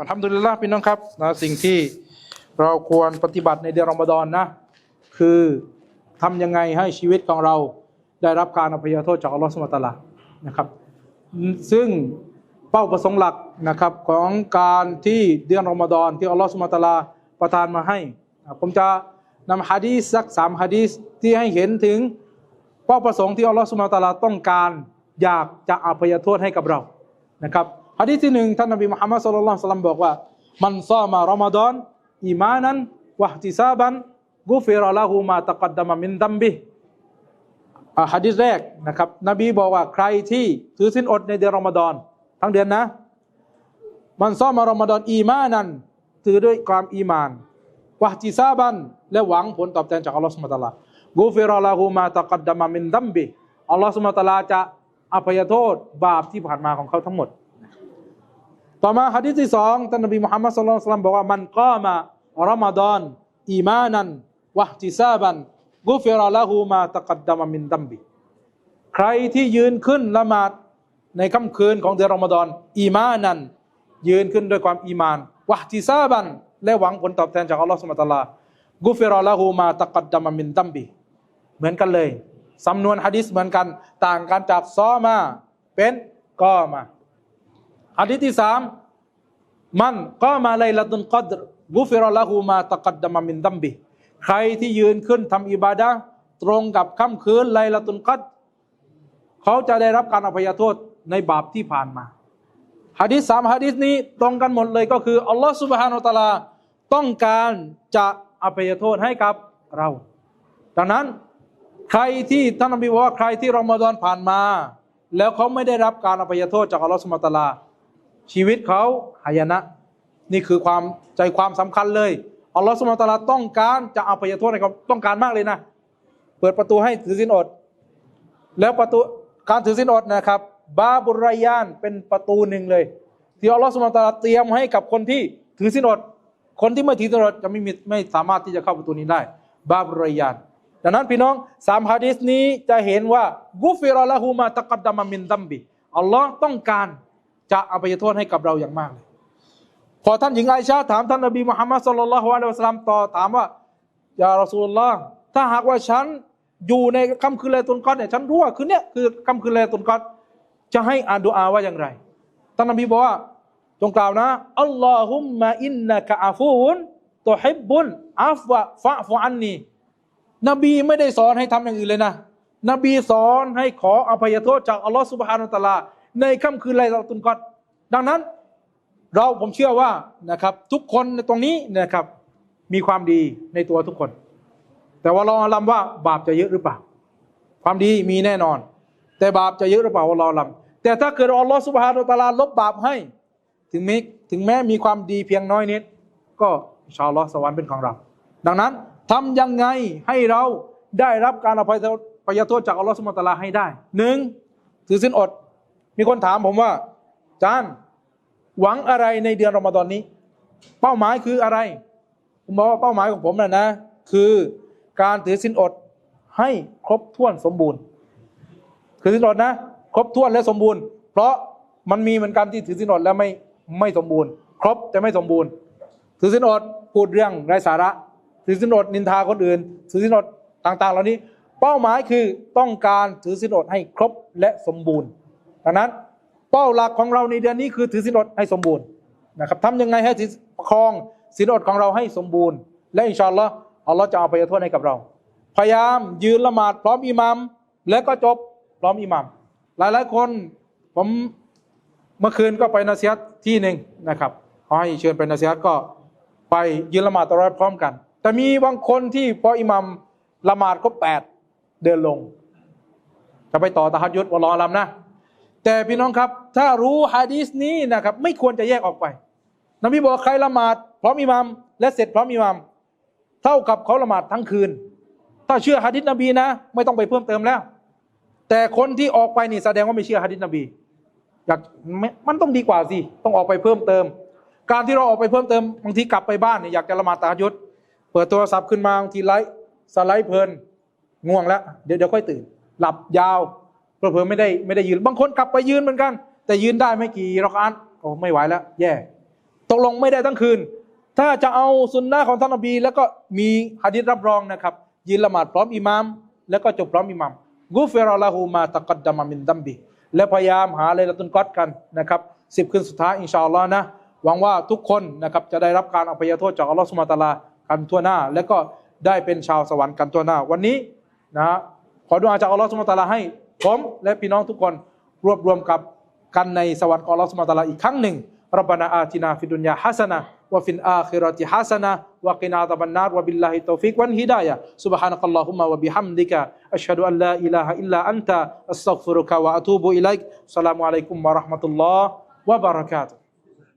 อัลฮัมดุลิลละพี่น้องครับนะสิ่งที่เราควรปฏิบัติในเดือนรอมฎอนนะ คือทำยังไงให้ชีวิตของเราได้รับการอภัยโทษจากอัลลอฮฺสุลตารานะครับ ซึ่งเป้าประสงค์หลักนะครับของการที่เดือนรอมฎอนที่อัลลอฮฺสุลตาราประทานมาให้ ผมจะนำฮะดีสักสามฮะดีที่ให้เห็นถึงเป้าประสงค์ที่อัลลอฮฺสุลตาราต้องการอยากจะอภัยโทษให้กับเรานะครับ ฮะดีษที่หนึ่งท่านนบีมุฮัมมัดสุลลัลลอฮุสลัมบอกว่า มันซามารอมฎอนอีมานันวะห์ติซาบันกุฟิรละหูมาตะกัดดามะมินดัมบิอ่าฮะดีษแรกนะครับ นบีบอกว่าใครที่ถือศีลอดในเดือนรอมฎอนทั้งเดือนนะ มันซอมารอมฎอนอีมานันถือด้วยความอีมานวะห์ติซาบัน และหวังผลตอบแทนจากอัลลอฮฺสุบะตะอาลากุฟิรละหูมาตะกัดดามะมินดัมบิอัลลอฮฺสุบะตะอาลาจะอภัยโทษบาปที่ผ่านมาของเขาทั้งหมด ต่อมาฮะดีษที่สองท่านนบีมุฮัมมัดสุลลัลสุลัยฮิวะสัลลัมบอกว่ามันกามะรอมฎอนอีมานันวะห์ติซาบันกุฟิรละหูมาตะกัดดามมินดัมบิใครที่ยืนขึ้นละหมาดในค่ำคืนของเดือนรอมฎอนอีมานันยืนขึ้นด้วยความอีมานวะห์ติซาบันและหวังผลตอบแทนจากอัลลอฮฺสุบฮานะตะอาลากุฟิรละหูมาตะกัดดามมินดัมบิเหมือนกันเลยสำนวนฮะดิษเหมือนกัน ต่างกันจากซอมาเป็นก็มา ฮะดีที่สามมันก็มาไลละตุนกัดรกุฟิรละหูมาตะกัดดมะมินดัมบิ ใครที่ยืนขึ้นทำอิบาดะตรงกับค่ำคืนไลละตุนกัดเขาจะได้รับการอภัยโทษในบาปที่ผ่านมาฮะดีษสามฮะดีษนี้ตรงกันหมดเลยก็คืออัลลอฮฺสุบฮานาตะลาต้องการจะอภัยโทษให้กับเรา ดังนั้นใครที่ท่านนบีบอกว่าใครที่รอมฎอนผ่านมา แล้วเขาไม่ได้รับการอภัยโทษจากอัลลอฮฺสุบฮานาตะลา ชีวิตเขาหายนะ นี่คือความใจความสำคัญเลยอัลลอฮฺสุบฮานตะลาต้องการจะเอาภัยโทษให้เขาต้องการมากเลยนะ เปิดประตูให้ถือสินอด แล้วประตูการถือสินอดนะครับ บาบุรายานเป็นประตูหนึ่งเลย ที่อัลลอฮฺสุบฮานตะลาเตรียมให้กับคนที่ถือสินอด คนที่ไม่ถือสินอดจะไม่มีไม่สามารถที่จะเข้าประตูนี้ได้ บาบุรายานดังนั้นพี่น้องสามฮะดีษนี้จะเห็นว่ากุฟิรอละหูมาตะกัดดามะมินดัมบิอัลลอฮ์ต้องการ จะอภัยโทษให้กับเราอย่างมากเลยพอท่านหญิงไอชาถามท่านนบีมุฮัมมัดสุลลัลลอฮุอะลัยฮิวะสัลลัมต่อถามว่ายารอซูลุลลอฮ์ถ้าหากว่าฉันอยู่ในค่ำคืนเลตุนกอดเนี่ยฉันรู้ว่าคืนเนี้ยคือค่ำคืนเลตุนกอดจะให้อ่านดุอาว่าอย่างไรท่านนบีบอกว่าจงกล่าวนะอัลลอฮุมมะอินนะกะอาฟูนตุฮิบบุนอัฟวะฟะฟุอันนีนบีไม่ได้สอนให้ทำอย่างอื่นเลยนะ นบีสอนให้ขออภัยโทษจากอัลลอฮฺสุบฮานาอัลตะลา ในค่ำคืนไลลาตุนกอดดังนั้นเราผมเชื่อว่านะครับทุกคนในตรงนี้นะครับมีความดีในตัวทุกคน แต่ว่าเราลำว่าบาปจะเยอะหรือเปล่า ความดีมีแน่นอน แต่บาปจะเยอะหรือเปล่าเราลำแต่ถ้าเกิดอัลลอฮฺสุบฮานาอัลตะอาลาลบบาปให้ ถึงแม้ถึงแม้มีความดีเพียงน้อยนิด ก็ชาอัลอสวรรค์เป็นของเรา ดังนั้นทำยังไงให้เราได้รับการอภัยโทษจากอัลลอฮฺสุบฮานะฮูวะตะอาลาให้ได้หนึ่งถือสินอด มีคนถามผมว่าจานหวังอะไรในเดือนรอมฎอนนี้ เป้าหมายคืออะไร ผมบอกว่าเป้าหมายของผมนะนะ คือการถือสินอดให้ครบถ้วนสมบูรณ์ถือสินอดนะ ครบถ้วนและสมบูรณ์ เพราะมันมีเหมือนกันที่ถือสินอดแล้วไม่ไม่สมบูรณ์ ครบแต่ไม่สมบูรณ์ ถือสินอดพูดเรื่องไร้สาระ ถือสินอดนินทาคนอื่น ถือสินอดต่างๆ เหล่านี้ เป้าหมายคือต้องการถือสินอดให้ครบและสมบูรณ์ ดังนั้นเป้าหลักของเราในเดือนนี้คือถือสินอดให้สมบูรณ์นะครับทำยังไงให้ถือประคองสินอดของเราให้สมบูรณ์ และอินชาอัลลอฮ์อัลลอฮ์จะเอาไปโทษให้กับเรา พยายามยืนละหมาดพร้อมอิหมัมแล้วก็จบพร้อมอิหมัมหลายๆคนผมเมื่อคืนก็ไปนาซีฮัตที่หนึ่งนะครับขอให้เชิญไปนาซีฮัตก็ไปยืนละหมาดตะเราะห์พร้อมกัน แต่มีบางคนที่พออิหมัมละหมาดครบแปดเดินลง จะไปต่อตะฮัดยุดวะลอลำนะ แต่พี่น้องครับ ถ้ารู้ฮะดีษนี้นะครับ ไม่ควรจะแยกออกไป นบีบอกใครละหมาดพร้อมอิหมัมและเสร็จพร้อมอิหมัมเท่ากับเขาละหมาดทั้งคืน ถ้าเชื่อฮะดิษนบีนะ ไม่ต้องไปเพิ่มเติมแล้ว แต่คนที่ออกไปนี่แสดงว่าไม่เชื่อฮะดิษนบีอยากมันต้องดีกว่าสิต้องออกไปเพิ่มเติม การที่เราออกไปเพิ่มเติมบางทีกลับไปบ้านเนี่ยอยากจะละหมาดตะฮัดยุดเปิดโทรศัพท์ขึ้นมาบางทีไลฟ์สไลด์เพลินง่วงแล้วเดี๋ยวเดี๋ยวค่อยตื่น หลับยาว เพื่อไม่ได้ไม่ได้ยืนบางคนกลับไปยืนเหมือนกัน แต่ยืนได้ไม่กี่รอกอันโอ้ไม่ไหวแล้ว แย่ ตกลงไม่ได้ทั้งคืน ถ้าจะเอาสุนนะของท่านนบี แล้วก็มีหะดีษรับรองนะครับ ยืนละหมาดพร้อมอิหมาม แล้วก็จบพร้อมอิหมามกุฟิรอละหูมาตะกัดดามามินดัมบีและพยายามหาเลลาตุนกอดกันนะครับสิบคืนสุดท้ายอินชาอัลลอฮ์นะหวังว่าทุกคนนะครับจะได้รับการอภัยโทษจากอัลลอฮ์สุบฮาตาลากันทั่วหน้า และก็ได้เป็นชาวสวรรค์กันทั่วหน้า วันนี้นะขอดุอาจากอัลลอฮ์สุบฮานะฮูวะตาลาให้ ผมและพี่น้องทุกคนรวบรวมกับกันในสวรรค์ของอัลลอฮฺสุบฮานะฮูวะตะอาลาอีกครั้งหนึ่งรับบานาอาตินาฟิดุนยาฮัสนะวะฟินอาคิเราะติฮัสนะวะกินาอับันนารวะบิลลาฮิตตอฟิกวันฮิดายะซุบฮานะกัลลอฮุมมะวะบิฮัมดิกะอัชฮะดุอัลลาอิลาฮะอิลลาอันตะอัสตัฆฟิรุกะวะอะตูบุอิลัยกสลามุอะลัยกุมวะเราะห์มะตุลลอฮ์วะบะเราะกาตุฮ์